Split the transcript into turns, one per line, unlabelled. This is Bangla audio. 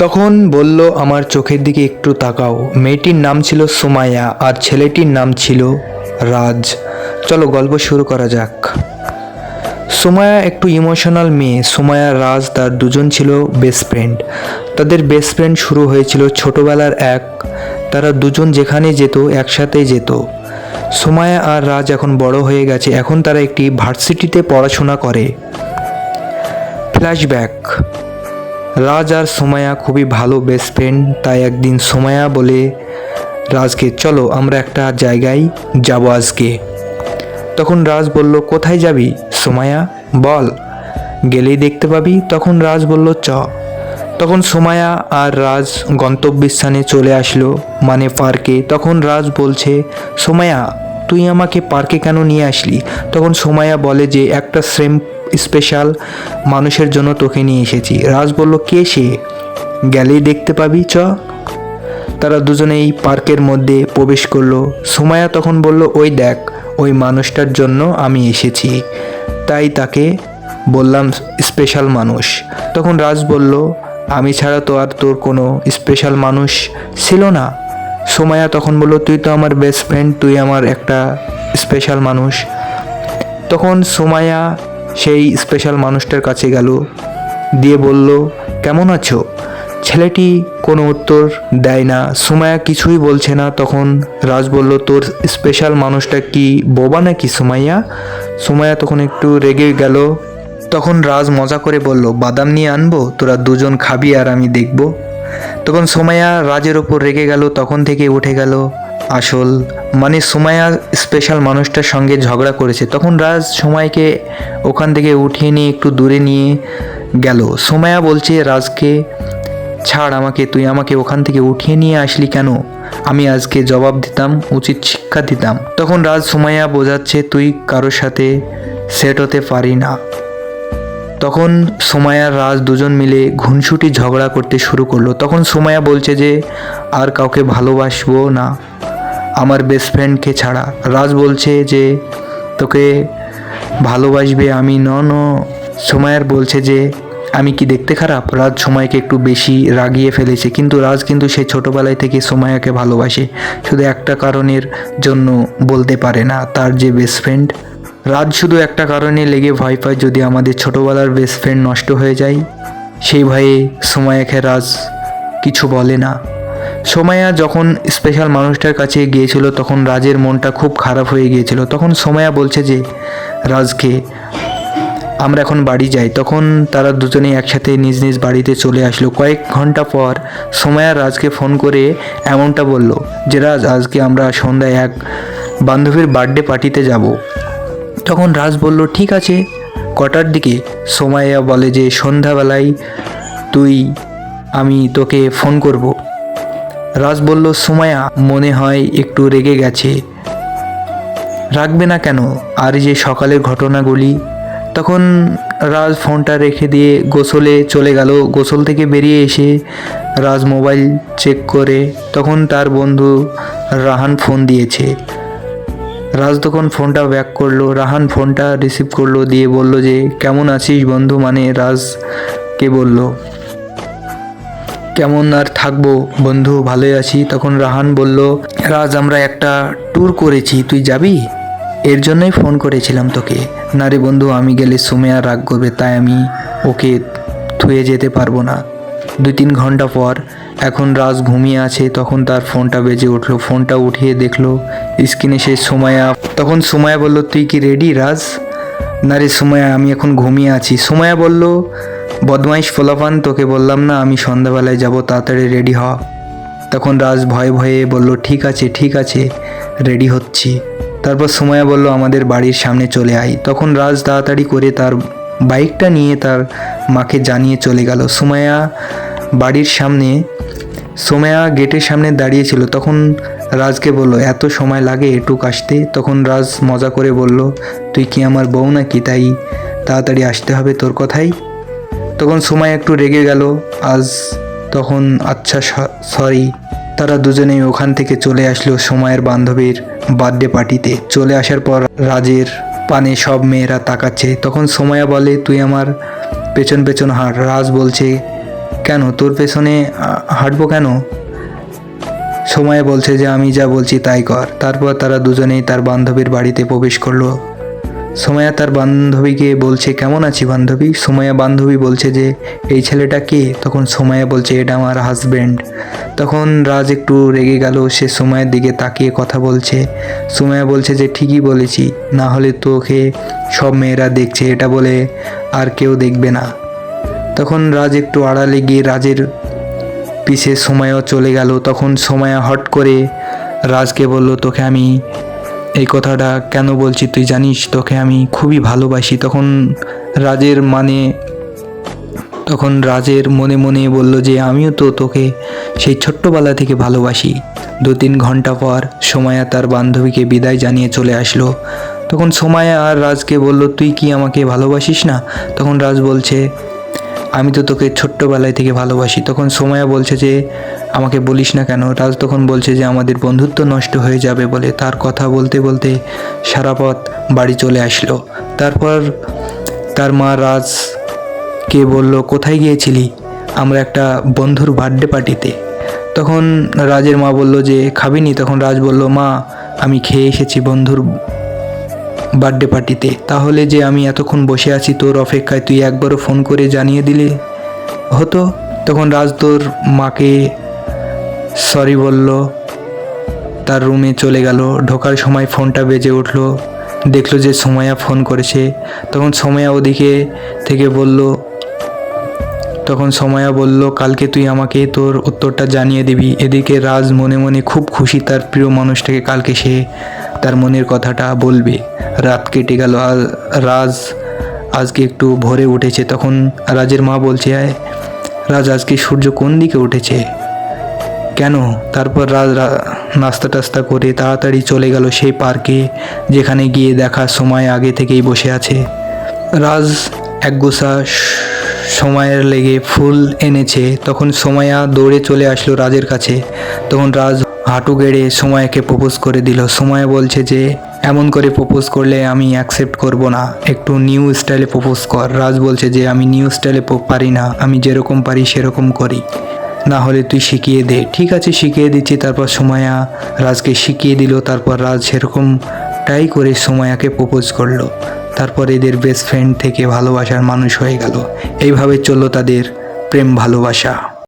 তখন বলল, আমার চোখের দিকে একটু তাকাও। মেয়েটির নাম ছিল সুমাইয়া আর ছেলেটির নাম ছিল রাজ। চলো গল্প শুরু করা যাক। সুমায়া একটু ইমোশনাল মেয়ে। সুমায়া রাজ তার দুজন ছিল বেস্ট ফ্রেন্ড তাদের বেস্ট ফ্রেন্ড শুরু হয়েছিল ছোটবেলার এক। তারা দুজন যেখানে যেত একসাথেই যেত। সুমায়া আর রাজ এখন বড় হয়ে গেছে। এখন তারা একটি ভার্সিটিতে পড়াশোনা করে। ফ্ল্যাশব্যাক। রাজ আর সোমায়া খুবই ভালো বেস্ট ফ্রেন্ড তাই একদিন সোমায়া বলে, রাজকে চলো, আমরা একটা জায়গায় যাব আজকে। তখন রাজ বলল, কোথায় যাবি সোমায়া বল, গেলেই দেখতে পাবি। তখন রাজ বলল, চ। তখন সোমায়া আর রাজ গন্তব্যস্থানে চলে আসলো মানে পার্কে। তখন রাজ বলছে সোমায়া তুই আমাকে পার্কে কেন নিয়ে আসলি? তখন সোমায়া বলে যে, একটা সেম স্পেশাল মানুষের জন্য তোকে নিয়ে এসেছি। রাজ বলল, কে সে? গেলেই দেখতে পাবি, চ। তারা দুজনেই পার্কের মধ্যে প্রবেশ করল। সুমায়া তখন বলল, ওই দেখ, ওই মানুষটার জন্য আমি এসেছি। তাই তাকে বললাম স্পেশাল মানুষ। তখন রাজ বলল, আমি ছাড়া তো আর তোর কোনো স্পেশাল মানুষ ছিল না। সোমায়া তখন বলল, তুই তো আমার বেস্ট ফ্রেন্ড তুই আমার একটা স্পেশাল মানুষ। তখন সোমায়া সেই স্পেশাল মানুষটার কাছে গেল, দিয়ে বলল, কেমন আছো? ছেলেটি কোনো উত্তর দেয় না। সুমায়া কিছুই বলছে না। তখন রাজ বলল, তোর স্পেশাল মানুষটা কি বোবা নাকি সুমাইয়া? সুমায়া তখন একটু রেগে গেল। তখন রাজ মজা করে বলল, বাদাম নিয়ে আনব? তোরা দুজন খাবি আর আমি দেখব? তখন সোমায়া রাজের ওপর রেগে গেল। তখন থেকে উঠে গেল। আসল মানে সুমায়া স্পেশাল মানুষটার সঙ্গে ঝগড়া করেছে। তখন রাজ সময়কে ওখান থেকে উঠিয়ে নিয়ে একটু দূরে নিয়ে গেল। সোমায়া বলছে, রাজকে ছাড় আমাকে, তুই আমাকে ওখান থেকে উঠিয়ে নিয়ে আসলি কেন? আমি আজকে জবাব দিতাম, উচিত শিক্ষা দিতাম। তখন রাজ সোমায়া বোঝাচ্ছে, তুই কারোর সাথে সেট হতে পারি না। তখন সোমায়া রাজ দুজন মিলে ঘুনসুটি ঝগড়া করতে শুরু করল। তখন সোমায়া বলছে যে, আর কাউকে ভালোবাসবো না। আমার বেস্ট ফ্রেন্ডকে ছাড়া। রাজ বলছে যে, তোকে ভালোবাসবে আমি। ন ন। সোমায়ার বলছে যে, আমি কি দেখতে খারাপ? রাজ সময়কে একটু বেশি রাগিয়ে ফেলেছে। কিন্তু রাজ কিন্তু সে ছোটোবেলায় থেকে সোমায়াকে ভালোবাসে। শুধু একটা কারণের জন্য বলতে পারে না, তার যে বেস্ট ফ্রেন্ড রাজ শুধু একটা কারণে লেগে ভয় পায় যদি আমাদের ছোটোবেলার বেস্ট ফ্রেন্ড নষ্ট হয়ে যায়। সেই ভয়ে সোমায়াকে রাজ কিছু বলে না। সোমায়া যখন স্পেশাল মানুষটার কাছে গিয়েছিল, তখন রাজের মনটা খুব খারাপ হয়ে গিয়েছিল। তখন সোমায়া বলছে যে, রাজকে, আমরা এখন বাড়ি যাই। তখন তারা দুজনেই একসাথে নিজ নিজ বাড়িতে চলে আসলো। কয়েক ঘণ্টা পর সোমায়া রাজকে ফোন করে এমনটা বলল যে, রাজ, আজকে আমরা সন্ধ্যায় এক বান্ধবীর বার্থডে পার্টিতে যাব। তখন রাজ বলল, ঠিক আছে। কটার দিকে সোমায়া বলে যে, সন্ধ্যাবেলায় তুই, আমি তোকে ফোন করব। রাজ বলল সোমায়া মনে হয় একটু রেগে গেছে। রাখবে না কেন? আর যে সকালের ঘটনাগুলি। তখন রাজ ফোনটা রেখে দিয়ে গোসলে চলে গেল। গোসল থেকে বেরিয়ে এসে রাজ মোবাইল চেক করে। তখন তার বন্ধু রাহান ফোন দিয়েছে। রাজ তখন ফোনটা ব্যাক করল। রাহান ফোনটা রিসিভ করল, দিয়ে বলল যে, কেমন আছিস বন্ধু? মানে রাজকে বলল। কেমন আর থাকব? বন্ধু, ভালোই আছি। তখন রাহান বলল, রাজ, আমরা একটা ট্যুর করেছি, তুই যাবি? এর জন্যই ফোন করেছিলাম তোকে। না রে বন্ধু, আমি গেলে সুমেয়া রাগ করবে, তাই আমি ওকে থুয়ে যেতে পারব না। দুই তিন ঘণ্টা পর, এখন রাজ ঘুমিয়ে আছে, তখন তার ফোনটা বেজে উঠল। ফোনটা উঠিয়ে দেখল স্ক্রিনে সে সোমায়া তখন সোমায়া বলল, তুই কি রেডি রাজ? না রে সোমায়া আমি এখন ঘুমিয়ে আছি। সোমায়া বলল বদমাইশ ফোলাপান তোকে বললাম না আমি সন্ধ্যাবেলায় যাব, তাড়াতাড়ি রেডি হ। তখন রাজ ভয়ে ভয়ে বলল, ঠিক আছে ঠিক আছে, রেডি হচ্ছি। তারপর সোমায়া বলল, আমাদের বাড়ির সামনে চলে আই তখন রাজ তাড়াতাড়ি করে তার বাইকটা নিয়ে তার মাকে জানিয়ে চলে গেল। সোমায়া বাড়ির সামনে সোমায়া গেটের সামনে দাঁড়িয়েছিল। তখন রাজকে বলল, এত সময় লাগে এটুক আসতে? তখন রাজ মজা করে বলল, তুই কি আমার বউ নাকি? তাই তাড়াতাড়ি আসতে হবে তোর কথাই? তখন সময় একটু রেগে গেল। আজ তখন আচ্ছা সরি তারা দুজনেই ওখান থেকে চলে আসলো সময়ের বান্ধবীর বার্থডে পার্টিতে চলে আসার পর রাজের পানে সব মেয়েরা তাকাচ্ছে। তখন সময়া বলে, তুই আমার পেছন পেছন হাঁট। রাজ বলছে, কেন? তোর পেছনে হাঁটবো কেন? সময় বলছে যে, আমি যা বলছি তাই কর। তারপর তারা দুজনেই তার বান্ধবীর বাড়িতে প্রবেশ করল। সময়া তার বান্ধবীকে বলছে, কেমন আছি বান্ধবী? সময়া বান্ধবী বলছে যে, এই ছেলেটা কে? তখন সময়া বলছে, এটা আমার হাজব্যান্ড তখন রাজ একটু রেগে গেল, সে সময়ের দিকে তাকিয়ে কথা বলছে। সময়া বলছে যে, ঠিকই বলেছি, না হলে তোকে সব মেয়েরা দেখছে, এটা বলে আর কেউ দেখবে না। তখন রাজ একটু আড়ালে গিয়ে রাজের পিছে সময়ও চলে গেল। তখন সময়া হট করে রাজকে বলল, তোকে আমি এই কথাটা কেন বলছি তুই জানিস? তোকে আমি খুবই ভালোবাসি। তখন রাজের মানে তখন রাজের মনে মনে বলল যে, আমিও তো তোকে সেই ছোট্টবেলা থেকে ভালোবাসি। দু তিন ঘণ্টা পর সময়া তার বান্ধবীকে বিদায় জানিয়ে চলে আসলো। তখন সময়া আর রাজকে বলল, তুই কি আমাকে ভালোবাসিস না? তখন রাজ বলছে আমি তো তোকে ছোট্টবেলায় থেকে ভালোবাসি। তখন সময়া বলছে যে, আমাকে বলিস না কেন? রাজ তখন বলছে যে, আমাদের বন্ধুত্ব নষ্ট হয়ে যাবে বলে। তার কথা বলতে বলতে সারা পথ বাড়ি চলে আসলো। তারপর তার মা রাজকে বলল, কোথায় গিয়েছিলি? আমরা একটা বন্ধুর বার্থডে পার্টিতে তখন রাজের মা বলল যে, খাবিনি? তখন রাজ বলল, মা, আমি খেয়ে এসেছি বন্ধুর বার্থডে পার্টিতে। তাহলে যে আমি এতক্ষণ বসে আছি তোর অপেক্ষায় তুই একবারও ফোন করে জানিয়ে দিলে? হতো, তখন রাজ তোর মাকে সরি বলল, তার রুমে চলে গেল। ঢোকার সময় ফোনটা বেজে উঠল। দেখল যে সময়া ফোন করেছে। তখন সময়া ওদিকে থেকে বলল, তখন সময়া বলল, কালকে তুই আমাকে তোর উত্তরটা জানিয়ে দিবি। এদিকে রাজ মনে মনে খুব খুশি তার প্রিয় মানুষটাকে কালকে সে তার মনের কথাটা বলবে। রাত কেটে গেল রাজ আজকে একটু ভোরে উঠেছে। তখন রাজের মা বলছে "আয়, রাজ আজকে সূর্য কোন দিকে উঠেছে? কেন? তারপর রাজ নাস্তা টাস্তা করে তাড়াতাড়ি চলে গেল সেই পার্কে যেখানে গিয়ে দেখার সময় আগে থেকেই বসে আছে। রাজ একগোছা স- সময়ের লেগে ফুল এনেছে। তখন সময়া দৌড়ে চলে আসলো রাজের কাছে। তখন রাজ হাঁটু গেড়ে সময়কে প্রপোজ করে দিল। সময় বলছে যে, এমন করে প্রপোজ করলে আমি অ্যাকসেপ্ট করব না। একটু নিউ স্টাইলে প্রপোজ কর। রাজ বলছে যে, আমি নিউ স্টাইলে পারি না। আমি যেরকম পারি সেরকম করি। না হলে তুই শিখিয়ে দে। ঠিক আছে, শিখিয়ে দিচ্ছি। তারপর সময়া রাজকে শিখিয়ে দিল। তারপর রাজ সেরকমটাই করে সময়াকে প্রপোজ করল। তারপর এদের বেস্ট ফ্রেন্ড থেকে ভালোবাসার মানুষ হয়ে গেল। এইভাবে চলল তাদের প্রেম ভালোবাসা।